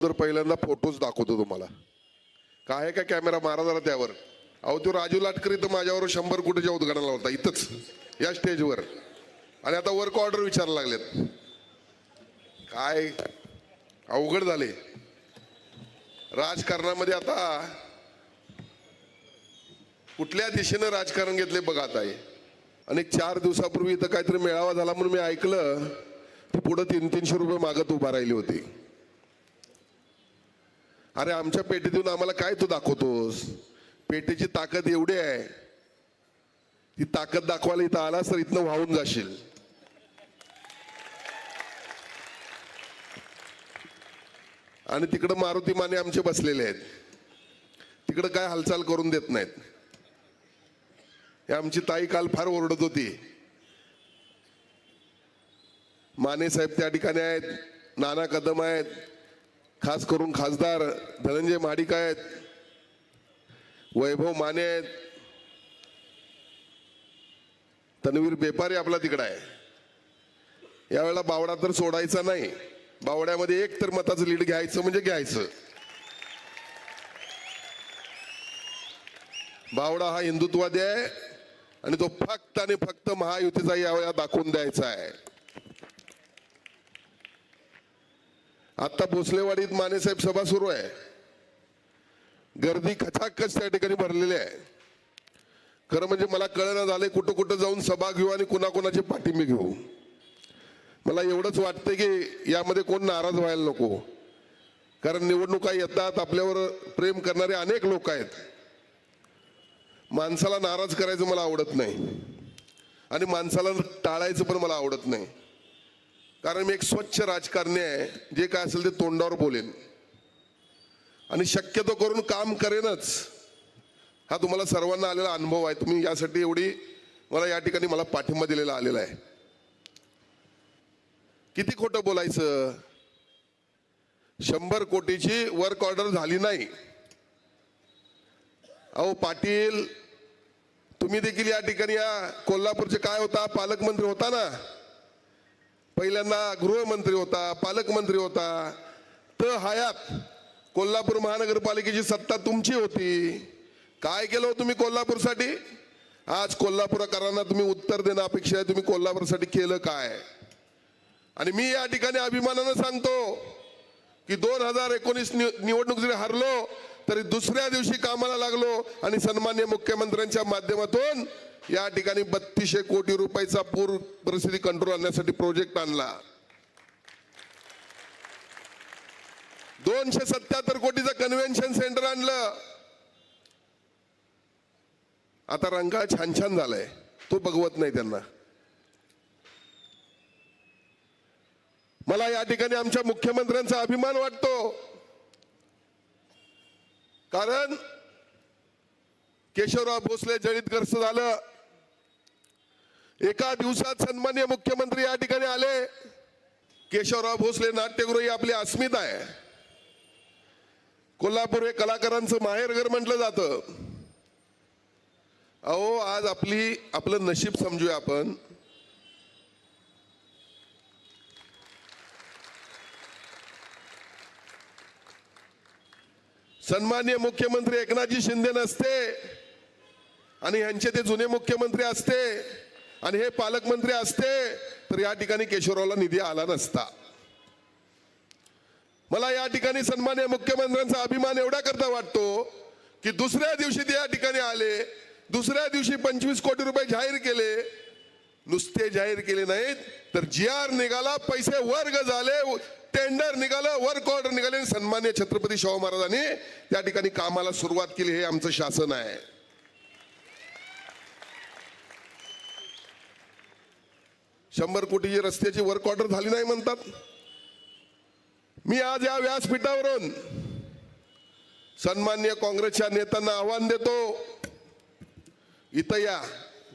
तर पहिल्यांदा फोटोज दाखवतो तुम्हाला. काय आहे का कॅमेरा मारा जरा त्यावर. अहो तो राजू लाटकरी तर माझ्यावर शंभर कोटीच्या उद्घाटनाला होता इथंच या स्टेजवर आणि आता वर्क ऑर्डर विचारायला लागलेत. काय अवघड झाले. राजकारणामध्ये आता कुठल्या दिशेनं राजकारण घेतले बघा आता हे. आणि चार दिवसापूर्वी इथं काहीतरी मेळावा झाला म्हणून मी ऐकलं ती पुढं तीन तीनशे रुपये मागत उभा राहिली होती. अरे आमच्या पेटीतून आम्हाला काय तू दाखवतोस? पेटीची ताकद एवढी आहे. ती ताकद दाखवायला इथं आलास तर इथनं वाहून जाशील. आणि तिकडं मारुती माने आमचे बसलेले आहेत. तिकडं काय हालचाल करून देत नाहीत. हे आमची ताई काल फार ओरडत होती. माने साहेब त्या ठिकाणी आहेत. नाना कदम आहेत. खास करून खासदार धनंजय महाडिक आहेत वैभव माने आहेत तन्वीर बेपारी आपला तिकडं आहे. यावेळेला बावडा तर सोडायचा नाही. बावड्यामध्ये एक तर मताचं लीड घ्यायचं म्हणजे घ्यायचं. बावडा हा हिंदुत्ववादी आहे आणि तो फक्त आणि फक्त महायुतीचा यावेळेला दाखवून द्यायचा आहे. आता भोसलेवाडीत मानेसाहेब सभा सुरू आहे. गर्दी खचाखच त्या ठिकाणी भरलेली आहे. खरं म्हणजे मला कळणं झाले कुठं कुठं जाऊन सभा घेऊ आणि कुणाकुणाची पाठिंबे घेऊ. मला एवढंच वाटतं की यामध्ये कोण नाराज व्हायला नको. कारण निवडणुका येतात आपल्यावर प्रेम करणारे अनेक लोक आहेत. माणसाला नाराज करायचं मला आवडत नाही. आणि माणसाला टाळायचं पण मला आवडत नाही. कारण मी एक स्वच्छ राजकारणी आहे. जे काय असेल ते तोंडावर बोलेन. आणि शक्यतो करून काम करेनच. हा तुम्हाला सर्वांना आलेला अनुभव आहे. तुम्ही यासाठी एवढी मला या ठिकाणी मला पाठिंबा दिलेला आलेला आहे. किती खोटं बोलायचं? शंभर कोटीची वर्क ऑर्डर झाली नाही. अहो पाटील तुम्ही देखील या ठिकाणी या कोल्हापूरचे काय होता? पालकमंत्री होता ना? पहिल्यांदा गृहमंत्री होता पालकमंत्री होता तर हयात कोल्हापूर महानगरपालिकेची सत्ता तुमची होती. काय केलं हो तुम्ही कोल्हापूरसाठी? आज कोल्हापूरकरांना तुम्ही उत्तर देणं अपेक्षा आहे तुम्ही कोल्हापूरसाठी केलं काय? आणि मी या ठिकाणी अभिमानानं सांगतो की दोन हजार एकोणीस निवडणूक जरी हरलो तरी दुसऱ्या दिवशी कामाला लागलो आणि सन्मान्य मुख्यमंत्र्यांच्या माध्यमातून या ठिकाणी बत्तीसशे कोटी रुपयाचा पूर परिस्थिती कंट्रोल आणण्यासाठी प्रोजेक्ट आणला. दोनशे सत्याहत्तर कोटीचं कन्व्हेन्शन सेंटर आणलं. आता रंगाळ छान छान झालाय. तो बघवत नाही त्यांना. मला या ठिकाणी आमच्या मुख्यमंत्र्यांचा अभिमान वाटतो. कारण केशवराव भोसले जळीतग्रस्त झालं. एका दिवसात सन्मान्य मुख्यमंत्री या ठिकाणी आले. केशवराव भोसले नाट्यगृह ही आपली अस्मिता आहे. कोल्हापूर हे कलाकारांचं माहेरघर म्हटलं जातं. अहो आज आपली आपलं नशीब समजूया आपण. सन्मान्य मुख्यमंत्री एकनाथजी शिंदे नसते. आणि ह्यांचे ते जुने मुख्यमंत्री असते. आणि हे पालकमंत्री असते तर या ठिकाणी केशवरावला निधी आला नसता. मला या ठिकाणी सन्मान्य मुख्यमंत्र्यांचा अभिमान एवढा करता वाटतो की दुसऱ्या दिवशी ते या ठिकाणी आले दुसऱ्या दिवशी पंचवीस कोटी रुपये जाहीर केले. नुसते जाहीर केले नाहीत तर जी आर निघाला पैसे वर्ग झाले टेंडर निघालं वर्क ऑर्डर निघाले आणि सन्मान्य छत्रपती शाहू महाराजांनी त्या ठिकाणी कामाला सुरुवात केली हे आमचं शासन आहे. शंभर कोटीची रस्त्याची वर्क ऑर्डर झाली नाही म्हणतात. मी आज या व्यासपीठावरून सन्मान्य काँग्रेसच्या नेत्यांना आव्हान देतो. इथं या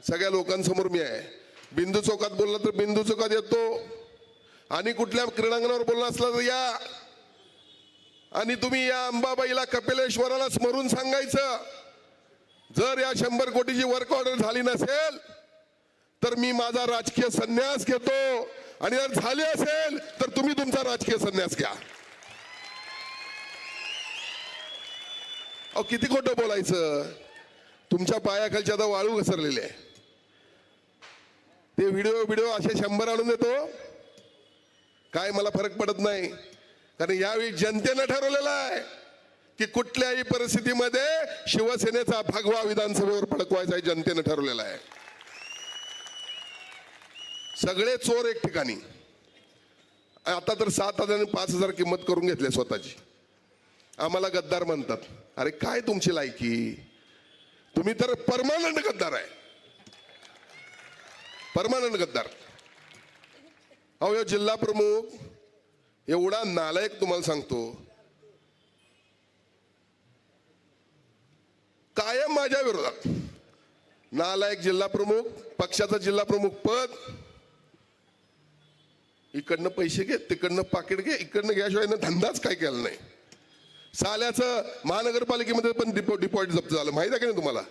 सगळ्या लोकांसमोर मी आहे. बिंदू चौकात बोलला तर बिंदू चौकात येतो. आणि कुठल्या क्रीडांगणावर बोलणं असलं तर या. आणि तुम्ही या अंबाबाईला कपिलेश्वराला स्मरून सांगायचं. जर या शंभर कोटीची वर्क ऑर्डर झाली नसेल तर मी माझा राजकीय संन्यास घेतो. आणि जर झाले असेल तर तुम्ही तुमचा राजकीय संन्यास घ्या. अहो किती खोटं बोलायचं? तुमच्या पायाखालच्या आता वाळू घसरलेले ते व्हिडिओ व्हिडिओ असे शंभर आणून देतो. काय मला फरक पडत नाही? कारण यावेळी जनतेनं ठरवलेलं आहे की कुठल्याही परिस्थितीमध्ये शिवसेनेचा भगवा विधानसभेवर फडकवायचा आहे जनतेनं ठरवलेला आहे. सगळे चोर एक ठिकाणी. आता तर सात हजार आणि पाच हजार किंमत करून घेतली स्वतःची. आम्हाला गद्दार म्हणतात अरे काय तुमची लायकी? तुम्ही तर परमानंट गद्दार आहे. परमानंट गद्दार. अहो या जिल्हा प्रमुख एवढा नालायक तुम्हाला सांगतो. कायम माझ्या विरोधात. नालायक जिल्हा प्रमुख पक्षाचा जिल्हा प्रमुख पद. इकडनं पैसे घे तिकडनं पाकिट घे इकडनं घ्याशिवाय धंदाच काय केला नाही. साल्याचं महानगरपालिकेमध्ये पण डिपो डिपॉझिट जप्त झालं. माहीत आहे का नाही तुम्हाला?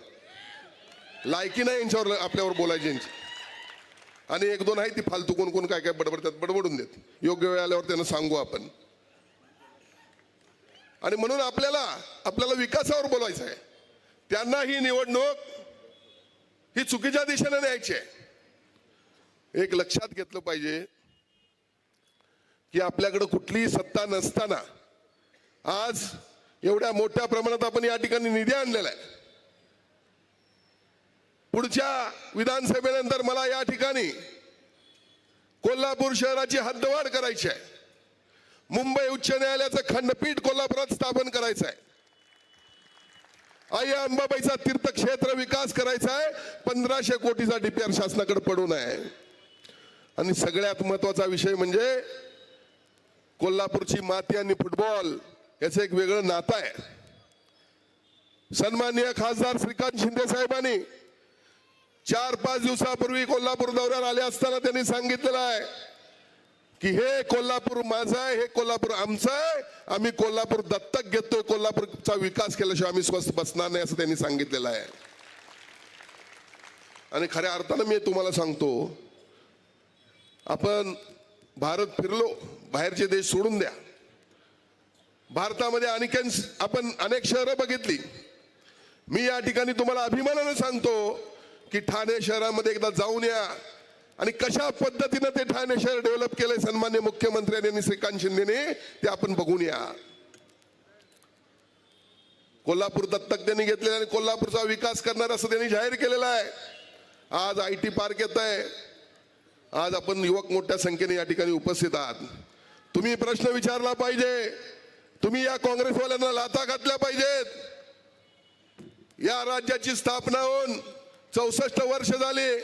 लायकी नाही यांच्यावर आपल्यावर बोलायची यांची. आणि एक दोन आहे ती फालतू कोण कोण काय काय बडबडतात बडबडून देत. योग्य वेळ आल्यावर त्यांना सांगू आपण. आणि म्हणून आपल्याला आपल्याला विकासावर बोलायचं आहे. त्यांना ही निवडणूक ही चुकीच्या दिशेने न्यायची आहे. एक लक्षात घेतलं पाहिजे की आपल्याकडं कुठलीही सत्ता नसताना आज एवढ्या मोठ्या प्रमाणात आपण या ठिकाणी निधी आणलेला आहे. पुढच्या विधानसभेनंतर मला या ठिकाणी कोल्हापूर शहराची हद्दवाढ करायची आहे. मुंबई उच्च न्यायालयाचं खंडपीठ कोल्हापुरात स्थापन करायचं आहे. आई अंबाबाईचा तीर्थक्षेत्र विकास करायचा आहे. पंधराशे कोटीचा डीपीआर शासनाकडे पडून आहे आणि सगळ्यात महत्त्वाचा विषय म्हणजे कोल्हापूरची माती आणि फुटबॉल याचं एक वेगळं नातं आहे. सन्माननीय खासदार श्रीकांत शिंदे साहेबांनी चार पाच दिवसापूर्वी कोल्हापूर दौऱ्यावर आले असताना त्यांनी सांगितलेलं आहे की हे कोल्हापूर माझं आहे हे कोल्हापूर आमचं आहे आम्ही कोल्हापूर दत्तक घेतोय कोल्हापूरचा विकास केल्याशिवाय आम्ही स्वस्त बसणार नाही असं त्यांनी सांगितलेलं आहे. आणि खऱ्या अर्थानं मी तुम्हाला सांगतो आपण भारत फिरलो बाहेरचे देश सोडून द्या. भारतामध्ये अनेक आपण अनेक शहरं बघितली. मी या ठिकाणी तुम्हाला अभिमानानं सांगतो की ठाणे शहरामध्ये एकदा जाऊन या. आणि कशा पद्धतीनं ते ठाणे शहर डेव्हलप केलंय सन्मान्य मुख्यमंत्र्यांनी आणि श्रीकांत शिंदेने ते आपण बघून या. कोल्हापूर दत्तक त्यांनी घेतले आणि कोल्हापूरचा विकास करणार असं त्यांनी जाहीर केलेला आहे. आज आय टी पार्क येत आहे. आज आपण युवक मोठ्या संख्येने या ठिकाणी उपस्थित आहात. तुम्ही प्रश्न विचारला पाहिजे. तुम्ही या काँग्रेसवाल्यांना लाथा घातल्या पाहिजेत. या राज्याची स्थापना होऊन चौसष्ट वर्ष झाली.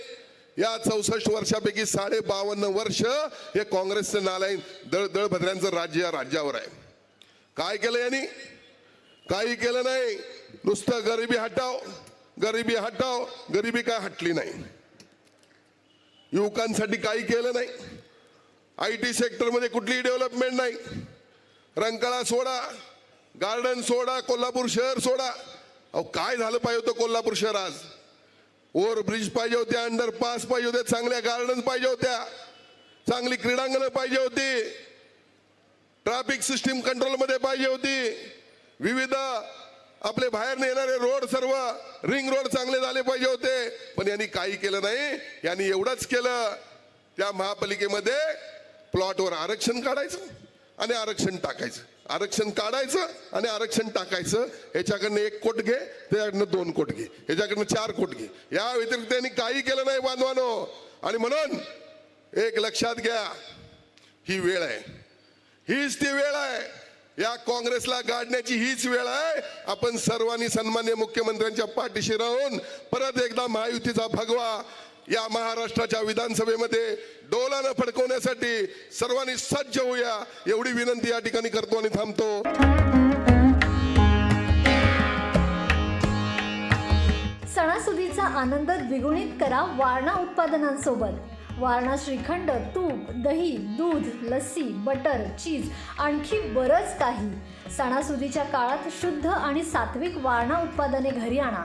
या चौसष्ट वर्षापैकी साडे बावन्न वर्ष हे काँग्रेसचं नालायन दळ दळभद्र्यांचं राज्य या राज्यावर आहे. काय केलं यांनी? काही केलं नाही. नुसतं गरिबी हटाव गरिबी हटाव गरिबी काय हटली नाही. युवकांसाठी काही केलं नाही. आय टी सेक्टरमध्ये कुठलीही डेव्हलपमेंट नाही. रंकाळा सोडा गार्डन सोडा कोल्हापूर शहर सोडा. अहो काय झालं पाहिजे होतं कोल्हापूर शहर आज? ओव्हर ब्रिज पाहिजे होते अंडर पास पाहिजे होते चांगल्या गार्डन पाहिजे होत्या. चांगली क्रीडांगणं पाहिजे होती. ट्रॅफिक सिस्टीम कंट्रोलमध्ये पाहिजे होती. विविध आपले बाहेर येणारे रोड सर्व रिंग रोड चांगले झाले पाहिजे होते. पण यांनी काही केलं नाही. यांनी एवढंच केलं. त्या महापालिकेमध्ये प्लॉटवर आरक्षण काढायचं आणि आरक्षण टाकायचं. आरक्षण काढायचं आणि आरक्षण टाकायचं. ह्याच्याकडनं एक कोट घे त्याच्याकडनं दोन कोट घे ह्याच्याकडनं चार कोट घे. या व्यतिरिक्त त्यांनी काही केलं नाही बांधवानो. आणि म्हणून एक लक्षात घ्या ही वेळ आहे. हीच ती वेळ आहे. या काँग्रेसला गाडण्याची हीच वेळ आहे. आपण सर्वांनी सन्मान्य मुख्यमंत्र्यांच्या पाठीशी राहून परत एकदा महायुतीचा भगवा या महाराष्ट्राच्या विधानसभेमध्ये डोलानं फडकवण्यासाठी सर्वांनी सज्ज होऊया. एवढी विनंती या ठिकाणी करतो आणि थांबतो. सणासुदीचा आनंद द्विगुणित करा वारणा उत्पादनांसोबत. वारणा श्रीखंड तूप दही दूध लस्सी बटर चीज आणखी बरंच काही. सणासुदीच्या काळात शुद्ध आणि सात्विक वारणा उत्पादने घरी आणा.